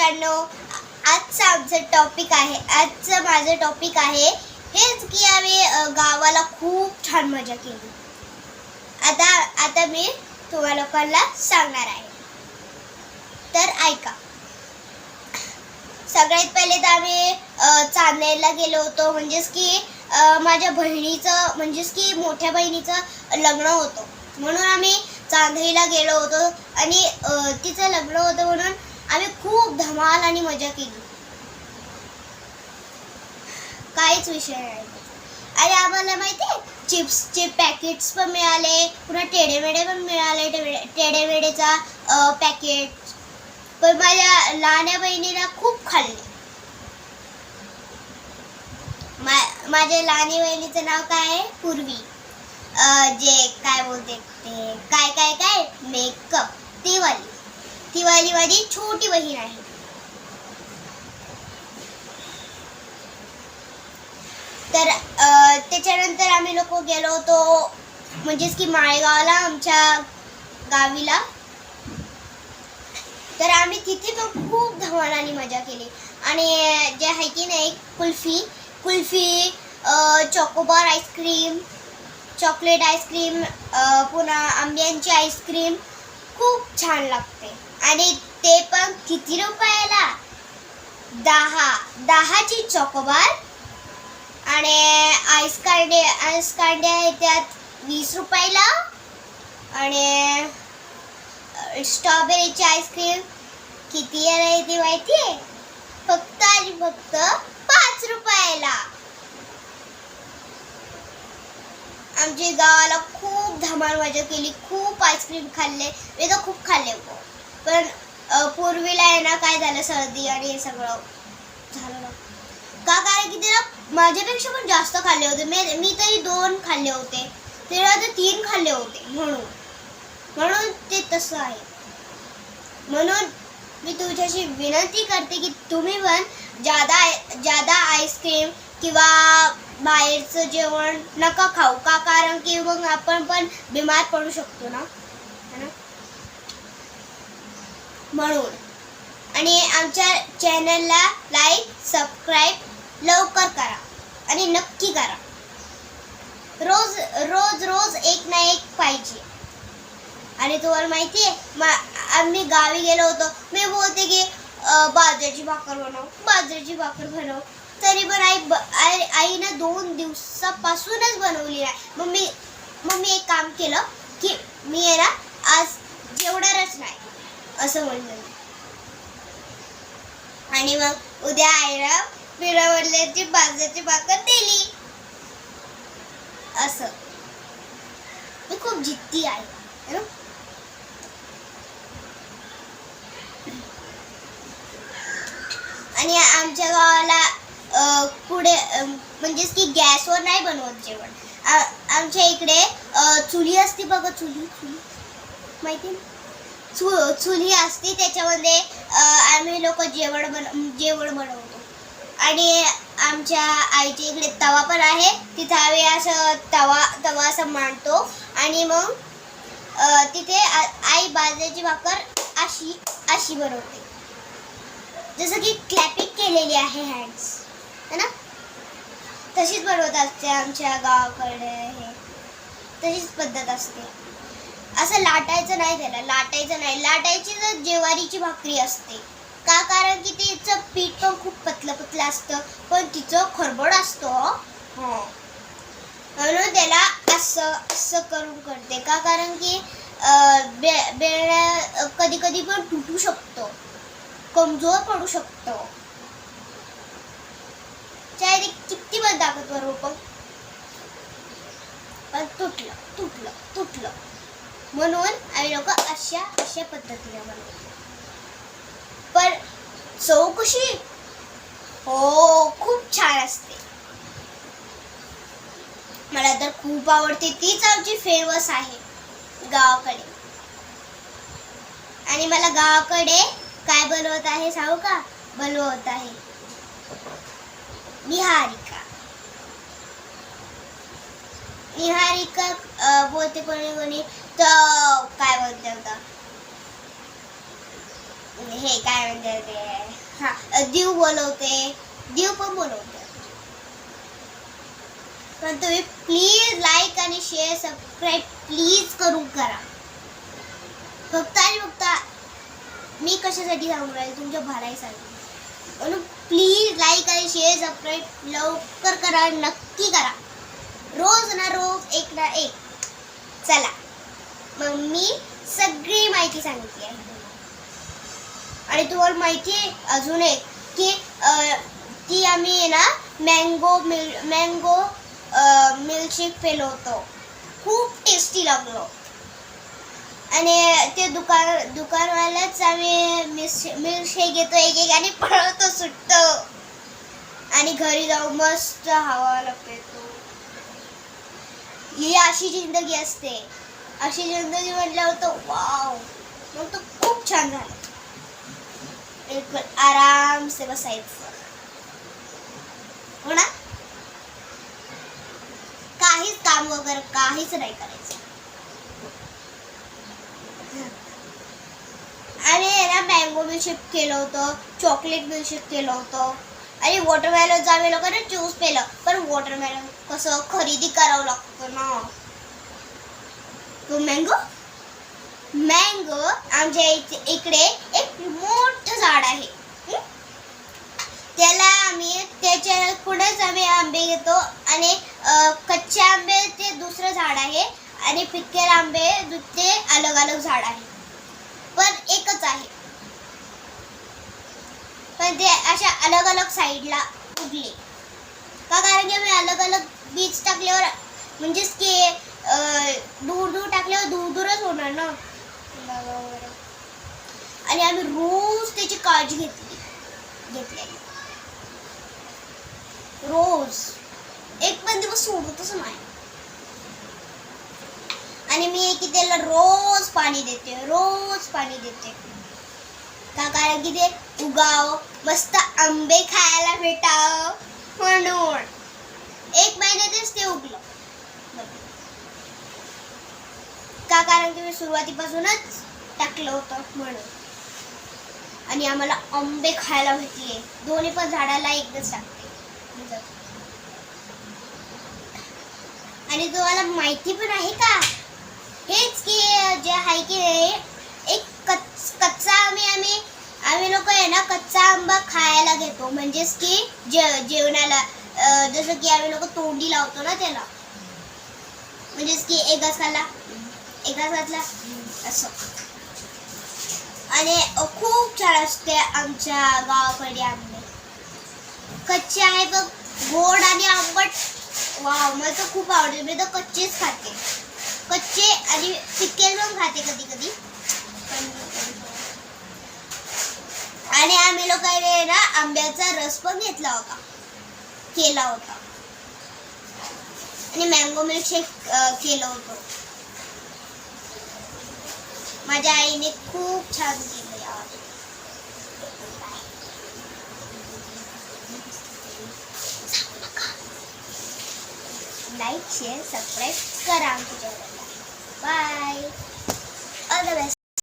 मित्रांनो आजचं आमचं टॉपिक आहे आजचं माझं टॉपिक आहे हेच की आम्ही गावाला खूप छान मजा केली. आता आता मी तुम्हा लोकांना सांगणार आहे. तर ऐका. सगळ्यात पहिले तर आम्ही अ, चांदेरला गेलो होतो म्हणजेच की माझ्या बहिणीचं म्हणजेच की मोठ्या बहिणीचं लग्न होतं. म्हणून आम्ही चांदेरीला गेलो होतो आणि तिचं लग्न होतं म्हणून आम्ही खूप धमाल आणि मजा केली. काहीच विषय नाही. आणि आम्हाला माहिती आहे चिप्सचे पॅकेट्स पण मिळाले पुन्हा टेडेमेडे पण मिळाले टेडे टेडेमेडेचा पॅकेट पण माझ्या लहान्या बहिणीला खूप खाल्ले. मा माझ्या लहानी बहिणीचं नाव काय आहे? पूर्वी. जे काय बोलते ते काय काय काय? मेकअप. ती वाली ती माझी छोटी बहीण आहे. तर त्याच्यानंतर आम्ही लोक गेलो होतो म्हणजेच की माळेगावला आमच्या गावीला. तर आम्ही तिथे पण खूप धमाल मजा केली. आणि जे आहे की नाही kulfi kulfi Chocobar ice cream chocolate ice cream पुन्हा आंब्यांची आईस्क्रीम खूप छान लागते. आणि ते पण किती रुपयाला? दहा. दहाची चॉकोबार आणि आईस कांडे आईस कांडे आहे त्यात वीस रुपयाला. आणि स्ट्रॉबेरीची आईस्क्रीम किती आहे ती माहिती आहे? फक्त आणि फक्त पाच रुपयाला. आमच्या गावाला खूप धमाल मजा केली खूप आईस्क्रीम खाल्ले मी तर खूप खाल्ले. पण पूर्वीला आहे ना काय झालं सर्दी आणि हे सगळं झालं ना. का कारण की तिला माझ्यापेक्षा पण जास्त खाल्ले होते. मी मी तरी दोन खाल्ले होते. तिला तर तीन खाल्ले होते म्हणून. म्हणून ते तसं आहे. म्हणून मी तुझ्याशी विनंती करते की तुम्ही पण जादा जादा आईस्क्रीम किंवा बाहेरचं जेवण नका खाऊ. का कारण की मग आपण पण बिमार पडू शकतो ना. म्हणून. आणि आमच्या चॅनलला लाईक सबस्क्राईब लवकर करा आणि नक्की करा. रोज रोज रोज एक ना एक पाहिजे. आणि तुम्हाला माहिती आहे मा आम्ही गावी गेलो होतो. मी बोलते की बाजरीची भाकर बनव बाजरीची भाकर बनव. तरी पण आई ब आई आईनं दोन दिवसापासूनच बनवली नाही. मग मी मग मी एक काम केलं की मी आहे ना आज जेवणारच नाही. असं म्हणलं मी आणि मग उद्या आईला पिरावरल्याची बाजरीची भाकर दिली. असं. मी खूप जिद्दी आहे. ना आणि आमच्या गावाला पुढे म्हणजेच की गॅसवर नाही बनवत जेवण. आमच्या इकडे चुली असते बघा चुली चुली. माहिती ना? चु चुली असते त्याच्यामध्ये आम्ही लोक जेवण बन जेवण बनवतो. आणि आमच्या आईच्या इकडे तवा पण आहे. तिथं आम्ही असं तवा तवा असं मांडतो. आणि मग तिथे आई बाजरीची भाकर अशी अशी बनवते. जसं की क्लॅपिंग केलेली आहे हँड्स है ना? तशीच बनवत असते आमच्या गावाकडे हे. तशीच पद्धत असते. असं लाटायचं नाही त्याला लाटायचं नाही. लाटायची तर जेवारीची भाकरी असते. का? कारण की तिचं पीठ पण खूप पतलं पतलं असतं. पण तिचं खरबड असतो म्हणून त्याला असं असं करून करते. का? कारण की बे बेळ्या कधी कधी पण तुटू शकतो. कमजोर पडू शकतो. चाहे किती पण ताकदवर हो पण तुटलं तुटलं तुटलं. म्हणून आम्ही लोक अशा अशा पद्धतीने बनवतो पण चव कशी हो खूप छान असते. मला तर खूप आवडते तीच आमची फेमस आहे गावाकडे. आणि मला गावाकडे काय बनवत आहे सांगू का? बनवत आहे निहारिका. निहारिका बोलते कोणी कोणी? तर काय बोलते होता? हे काय म्हणते ते हा दीव बोलवते. दीव पण बोलवते. पण तुम्ही प्लीज लाईक आणि शेअर सबस्क्राईब प्लीज करून करा. फक्त आणि फक्त मी कशासाठी सांगू राहील? तुमच्या भलाईसाठी. म्हणून प्लीज लाईक आणि शेअर सबस्क्राईब लवकर करा नक्की करा. रोज ना रोज एक ना एक. चला. मग मी सगळी माहिती सांगितली आहे आणि तुम्हाला माहिती आहे अजून एक की ती आम्ही आहे ना मँगो मिल मँगो मिल्कशेक पेलो होतो. खूप टेस्टी लागलो. आणि ते दुकान दुकानवाल्याच आम्ही मिस मिल्कशेक घेतो एक एक आणि पळवतो सुटतो आणि घरी जाऊन मस्त हवा लागते. ही अशी जिंदगी असते. अशी जिंदगी म्हटल्यावर तो वाव मग तो खूप छान झाला. बिलकुल आराम से बसायचं. हो ना? काहीच काम वगैरे काहीच नाही करायचं. आणि ना मँगो मिल्कशेक केलं होतं चॉकलेट मिल्कशेक केलं होतं. आणि वॉटरमेलन जावे लोकांना चूज ज्यूस पेलं. पण वॉटरमेलन कसं खरेदी करावं लागतं ना. तो मँगो मँगो आमच्या इथे इकडे एक मोठं झाड आहे. त्याला आम्ही त्याच्या पुढेच आम्ही आंबे घेतो आणि कच्चे आंबे ते दुसरं झाड आहे आणि पिकेले आंबे ते अलग अलग झाड आहे. पण एकच आहे. पण ते अशा अलग अलग साईडला उगले. का? कारण की आम्ही अलग अलग बीज टाकल्यावर म्हणजेच की दूर दूर टाकल्यावर दूर दूरच होणार ना? आणि आम्ही रोज त्याची काळजी घेतली. घेतलेली. रोज. एक पण दिवस सोडतच नाही. आणि मी की त्याला रोज पाणी देते रोज पाणी देते. का? कारण की ते उगाव मस्त आंबे खायला भेटाव म्हणून. एक महिन्यातच ते उगलं. का? कारण की मी सुरुवातीपासूनच टाकलं होतं म्हणून. आणि आम्हाला आंबे खायला भेटले. दोन्ही पण झाडाला एकदाच टाकते. आणि तुम्हाला माहिती पण आहे का? हेच की जे आहे की एक कच कच्चा आम्ही आम्ही आम्ही लोक आहे ना कच्चा आंबा खायला घेतो. म्हणजेच की जे जेवणाला अं, जसं की आम्ही लोक तोंडी लावतो ना त्याला. म्हणजेच की एक घास खाल्ला एक घास घातला असं. आणि अ, खूप छान असते आमच्या गावाकडे आंबे. कच्चे आहे बघ गोड आणि आंबट. वाव मला तर खूप आवडते. मी तर कच्चेच खाते. कच्चे आणि पिकेल पण खाते कधी कधी. आणि आम्ही लोकांनी ना आंब्याचा रस पण घेतला होता. केला होता. आणि मँगो मिल्कशेक केलं होतं. माझ्या आईने खूप छान केलं यावर लाईक शेअर सबस्क्राईब करा आमच्या बाय ऑल द बेस्ट